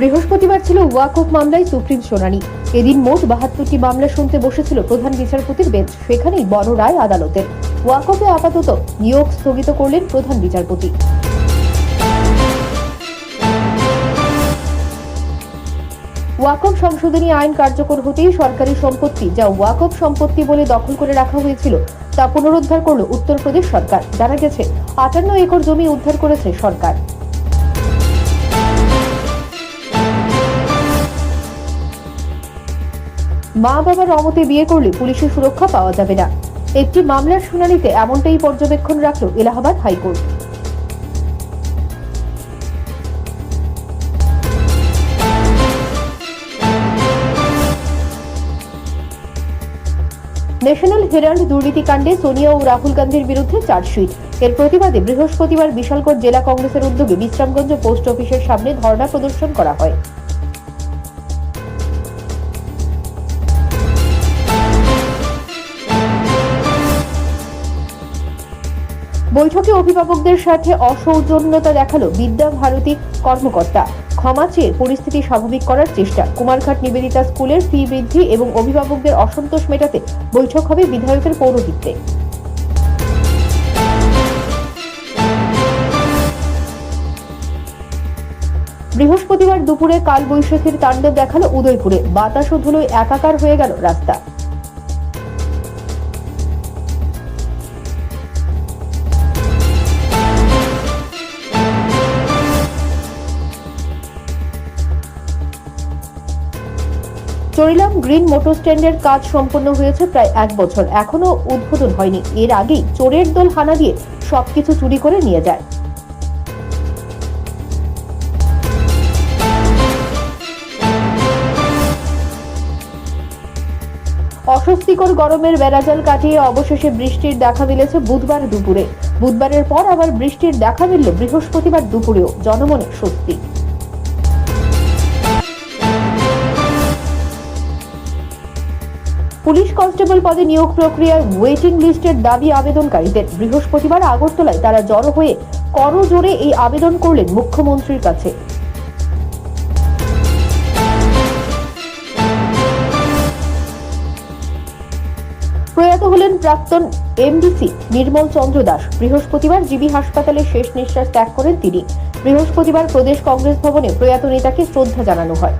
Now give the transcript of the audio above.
বৃহস্পতিবার ছিল ওয়াকফ মামলায় সুপ্রিম শুনানি। এদিন মোট বাহাত্তরটি মামলা শুনতে বসেছিল প্রধান বিচারপতির বেঞ্চ। সেখানেই বড় রায় আদালতের। ওয়াকফে আপাতত নিয়োগ স্থগিত করলেন প্রধান বিচারপতি। ওয়াকফ সংশোধনী আইন কার্যকর হতেই সরকারি সম্পত্তি, যা ওয়াকফ সম্পত্তি বলে দখল করে রাখা হয়েছিল, তা পুনরুদ্ধার করল উত্তরপ্রদেশ সরকার। জানা গেছে, আটান্ন একর জমি উদ্ধার করেছে সরকার। মা বাবার অমতে বিয়ে করলে পুলিশের সুরক্ষা পাওয়া যাবে না। একটি মামলার শুনানিতে এমনটাই পর্যবেক্ষণ রাখল Allahabad high court. National herald দুর্নীতিকাণ্ডে Sonia ও রাহুল গান্ধীর বিরুদ্ধে চার্জশিট। এর প্রতিবাদে বৃহস্পতিবার বিশালগড় জেলা কংগ্রেসের উদ্যোগে বিশ্রামগঞ্জ পোস্ট অফিসের সামনে ধর্ণা প্রদর্শন করা হয়। বৈঠকে অভিভাবকদের সাথে অসৌজন্যতা দেখাল বিদ্যা ভারতী কর্মকর্তা। ক্ষমা চেয়ে পরিস্থিতি স্বাভাবিক করার চেষ্টা। কুমারঘাট নিবেদিতা স্কুলের ফি বৃদ্ধি এবং অভিভাবকদের অসন্তোষ মেটাতে বৈঠক হবে বিধায়কের পৌরোহিত্যে। বৃহস্পতিবার দুপুরে কালবৈশাখীর তাণ্ডব দেখাল উদয়পুরে। বাতাস ও ধুলোয় একাকার হয়ে গেল রাস্তা। চরিলাম গ্রিন মোটর স্ট্যান্ডের কাজ সম্পন্ন হয়েছে প্রায় এক বছর। এখনও উদ্বোধন হয়নি। এর আগেই চোরের দল হানা দিয়ে সবকিছু চুরি করে নিয়ে যায়। অস্বস্তিকর গরমের বেড়াজাল কাটিয়ে অবশেষে বৃষ্টির দেখা মিলেছে বুধবার দুপুরে। বুধবারের পর আবার বৃষ্টির দেখা মিলল বৃহস্পতিবার দুপুরেও। জনমনে স্বস্তি। পুলিশ কনস্টেবল পদে নিয়োগ প্রক্রিয়ার ওয়েটিং লিস্টের দাবি আবেদনকারীদের। বৃহস্পতিবার আগরতলায় তারা জড়ো হয়ে করজোরে এই আবেদন করলেন মুখ্যমন্ত্রীর কাছে। প্রয়াত হলেন প্রাক্তন এমডিসি নির্মল চন্দ্র দাস। বৃহস্পতিবার জিবি হাসপাতালে শেষ নিঃশ্বাস ত্যাগ করেন তিনি। বৃহস্পতিবার প্রদেশ কংগ্রেস ভবনে প্রয়াত নেতাকে শ্রদ্ধা জানানো হয়।